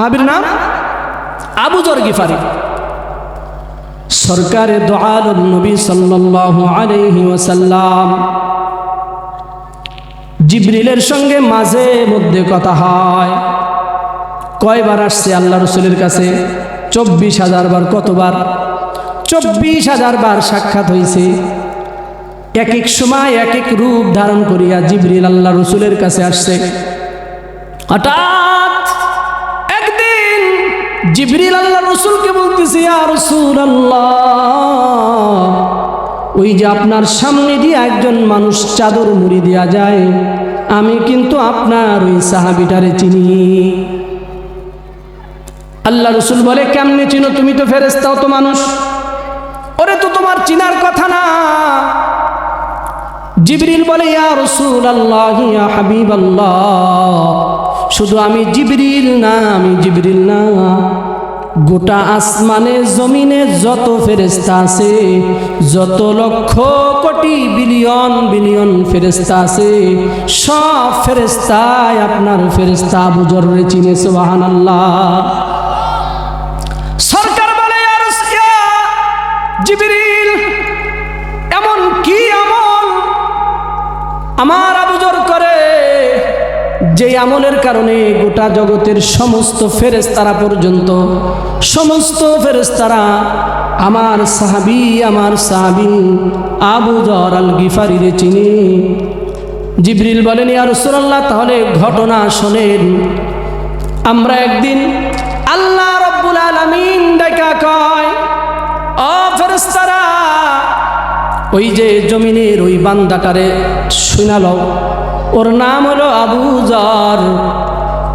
সাহাবির নাম? আবু জর গিফারি। সরকারে দোয়াল নবী সাল্লাল্লাহু আলাইহি ওয়াসাল্লাম। জিবরিলের সঙ্গে মাঝে মধ্যে কথা হয়। কয়বার আসছে আল্লাহ রসুলের কাছে? চব্বিশ হাজার বার, কতবার? চব্বিশ হাজার বার সাক্ষাৎ হয়েছে এক এক সময় এক এক রূপ ধারণ করিয়া জিবরিল আল্লাহ রসুলের কাছে আসছে। হঠাৎ জিবরিল আল্লাহ রসুলকে বলতেছি আর ওই যে আপনার সামনে দিয়ে একজন মানুষ চাদর মুড়ি দেওয়া যায়, আমি কিন্তু আপনার ওই সাহাবিটারে চিনি। আল্লাহ রসুল বলে, কেমনে চিনো? তুমি তো ফেরেস্তাও তো মানুষ। ওরে তো তোমার চিনার কথা না। জিবরিল বলে, ইয়া রসুল আল্লাহ হাবিব আল্লাহ শুধু আমি জিবরিল না, আমি জিবরিল না। গোটা আসমানে, জমিনে যত ফেরেস্তা আছে, যত লক্ষ কোটি বিলিয়ন বিলিয়ন ফেরেস্তা আছে, সব ফেরেস্তায় আপনার ফেরেস্তা বুজর চিনে সোহান আল্লাহ যে আমলের কারণে গোটা জগতের সমস্ত ফেরেস্তারা পর্যন্ত, সমস্ত ফেরেস্তারা আমার সাহাবি আমার সাহাবি আবুজর আল গিফারিরে চিনি। জিবরিল বলেন আর রসুল্লাহ তাহলে ঘটনা শোনেন। আমরা একদিন আল্লাহ রব্বুল আলমিন দেখা কয়, ও ফেরেস্তারা ওই যে জমিনের ওই বান্দাটারে শুনাল ওর নাম হলো আবু জর।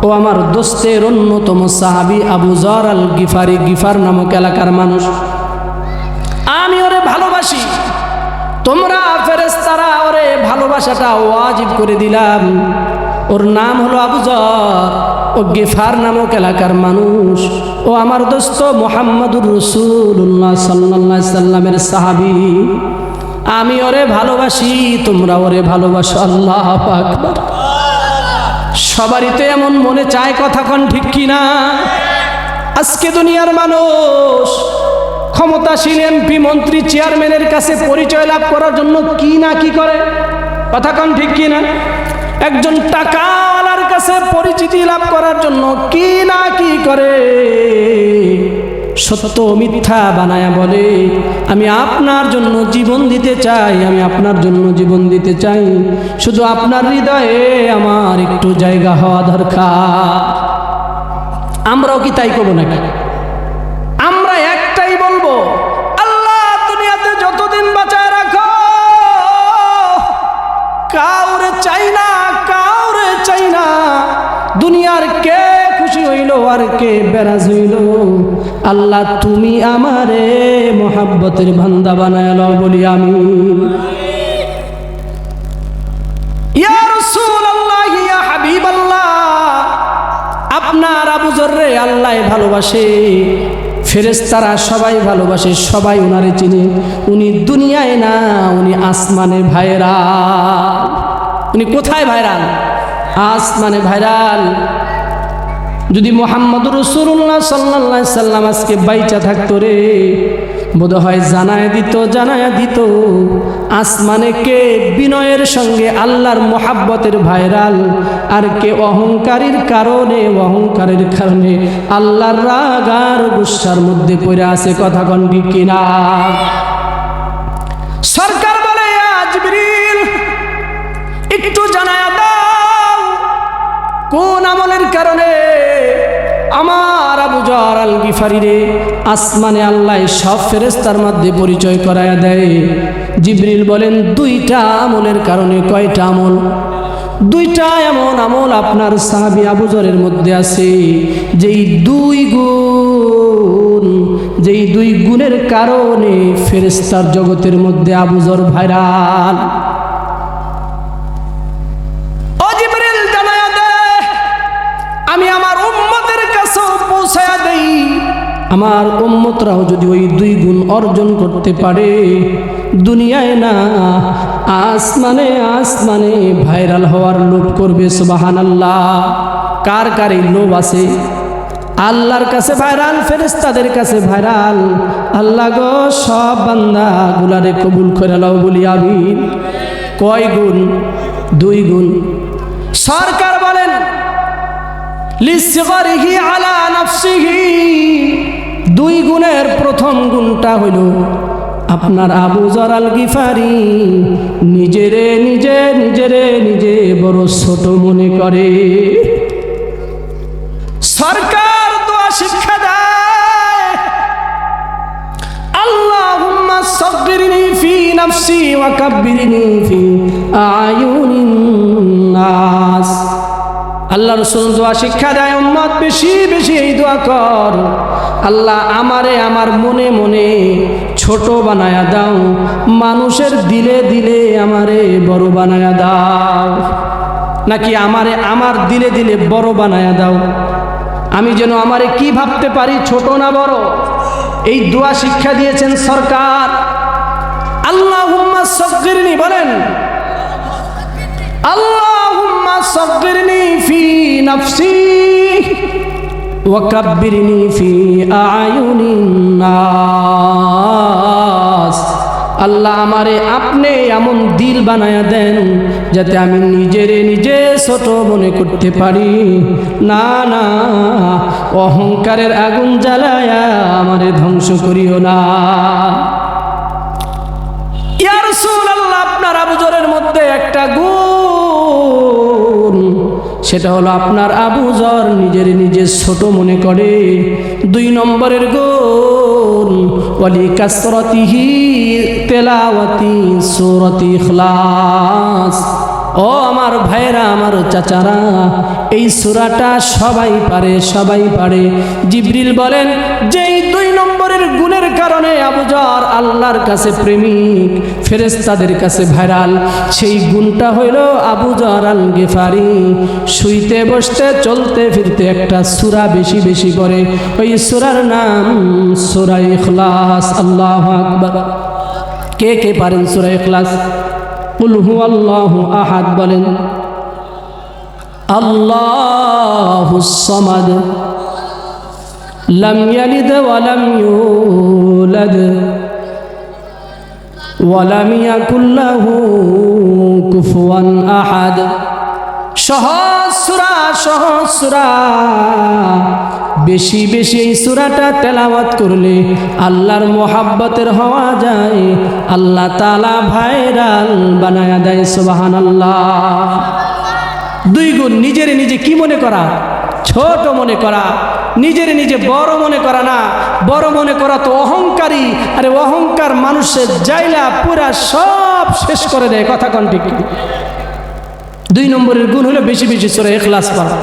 ও আমার দোস্তের অন্যতম সাহাবি আবু জর আল গিফারি গিফার নামক এলাকার মানুষ। আমি ওরে ভালোবাসি। তোমরা ফেরেস্তারা ওরে ভালোবাসাটা ওয়াজিব করে দিলাম। ওর নাম হলো আবু জর। ও গেফার নামক এলাকার মানুষ। ও আমার দোস্ত মোহাম্মদুর রসুল্লাহ সাল্লাহ সাল্লামের সাহাবি। আমি ওরে ভালোবাসি, তোমরা ওরে ভালোবাসো, আল্লাহ সবারই তো এমন মনে চায় কথা কন ঠিক কিনা? আজকে দুনিয়ার মানুষ ক্ষমতাসীন এমপি, মন্ত্রী, চেয়ারম্যানের কাছে পরিচয় লাভ করার জন্য কি না কি করে? কথা কন ঠিক কি না একজন টাকাওয়ালার কাছে পরিচিতি লাভ করার জন্য কি না কি করে? সত্য মিথ্যা বানায়া বলে, আমি আপনার জন্য জীবন দিতে চাই, আমি আপনার জন্য জীবন দিতে চাই। শুধু আপনার হৃদয়ে আমার একটু জায়গা হওয়া দরকার। আমরাও কি তাই করব নাকি? আমরা একটাই বলব, আল্লাহ দুনিয়াতে যতদিন বাঁচায় রাখো। কাউরে চাই না, কাউরে চাই না। দুনিয়ার কে খুশি হইল আর কে বেরাজ হইল। আল্লাহ, তুমি আমারে মোহাব্বতের ভান্দা বানায় লও বলি আমি আপনার আবু জররে আল্লাহ ভালোবাসে ফেরেস্তারা সবাই ভালোবাসে, সবাই ওনারে চিনে। উনি দুনিয়ায় না, উনি আসমানে ভাইরাল। উনি কোথায় ভাইরাল? আসমানে ভাইরাল। যদি মোহাম্মদ রসুল্লাহ সাল্লা সাল্লাম আজকে বাইচা থাকতো রে বোধ হয় জানায় দিত জানায় দিত, আসমানে কে বিনয়ের সঙ্গে আল্লাহর মোহাব্বতের ভাইরাল, আর কে অহংকারীর কারণে, অহংকারের কারণে আল্লাহর রাগ আর গুসার মধ্যে পড়ে আছে কথা কন্ডি কিনা? সরকার বলে আজবিরিল একটু জানায় দাও, কোন আমলের কারণে আমার আবু জর আল গিফারিরে আসমানে আল্লাহ সব ফেরেস্তার মধ্যে পরিচয় করায় দেয়। জিবরিল বলেন, দুইটা আমলের কারণে কয়টা আমল? দুইটা এমন আমল আপনার সাহাবি আবুজরের মধ্যে আছে, যেই দুই গুণ, যেই দুই গুণের কারণে ফেরেস্তার জগতের মধ্যে আবুজর ভাইরাল। দেই আমার উম্মতরাও যদি ওই দুই গুণ অর্জন করতে পারে, দুনিয়ায় না, আসমানে আসমানে ভাইরাল হওয়ার লোভ করবে সুবাহান আল্লাহ কার কার এই লোভ আছে? আল্লাহর কাছে ভাইরাল ফেরেস্তাদের কাছে ভাইরাল। আল্লাহ গো, সব বান্দা গুলারে কবুল করে লাও বলি আমি কয় গুণ? দুই গুণ। সরকার বলেন আলা দুই গুণের প্রথম গুণটা হইল আপনার আবু জরাল গিফারি নিজেরে নিজে নিজেরে নিজে বড় ছোট মনে করে। সরকার দোয়া শিক্ষা দেয়। সাগগিরনি ফি ফি নাস আল্লাহ রসুল দোয়া শিক্ষা দেয়, উম্মত, বেশি বেশি এই দোয়া কর। আল্লাহ আমারে আমার মনে মনে ছোট বানায়া দাও, মানুষের দিলে দিলে আমারে বড় বানায়া দাও। নাকি আমারে আমার দিলে দিলে বড় বানায়া দাও? আমি যেন আমারে কি ভাবতে পারি, ছোট না বড়? এই দোয়া শিক্ষা দিয়েছেন সরকার। আল্লাহ বলেন। আল্লাহুম্মা সগিরনি ফি নাফসি ওয়াকাব্বিরনি ফি আয়ুনিন নাস আল্লাহ আমারে আপনি এমন দিল বানায়া দেন যাতে আমি নিজেরে নিজে ছোট মনে করতে পারি। না না, অহংকারের আগুন জ্বালায়া আমারে ধ্বংস করিও না। আপনার আবুজরের মধ্যে একটা গুণ সেটা হলো আপনার আবু জর নিজের নিজের ছোট মনে করে। দুই নম্বরের গোল অলি কাসরতিহি তেলাওয়াতি সূরাতি ইখলাস। ও আমার ভাইরা আমার চাচারা, এই সুরাটা সবাই পারে সবাই পারে। জিবরিল বলেন, যেই দুই নম্বরের গুণের কারণে আবুজার আল্লাহর কাছে প্রেমিক ফেরেস্তাদের কাছে ভাইরাল, সেই গুণটা হইল আবুজার আল গেফারি শুইতে, বসতে, চলতে, ফিরতে একটা সুরা বেশি বেশি করে। ওই সুরার নাম সুরা ইখলাস, আল্লাহ আকবার। কে কে পারেন সুরা ইখলাস? কুল হু আল্লাহ আহাদ বলেন আল্লাহ সমাদ لم يلد ولم يولد ولم يكن له كفوا أحد সহস্রা সহস্রা। বেশি বেশি এই সুরাটা তেলাওয়াত করলে আল্লাহর মোহাব্বতের হওয়া যায়। আল্লাহ তালা ভাইরাল বানায়া দেয় সুবাহান আল্লাহ দুই গুণ, নিজের নিজে কি মনে করা? ছোট মনে করা। নিজের নিজে বড় মনে করা না। বড় মনে করা তো অহংকারী। আরে অহংকার মানুষের জাইলা পুরা সব শেষ করে দেয়। কথা কন ঠিক দুই নম্বরের গুণ হলো বেশি বেশি সরে এখলাস করা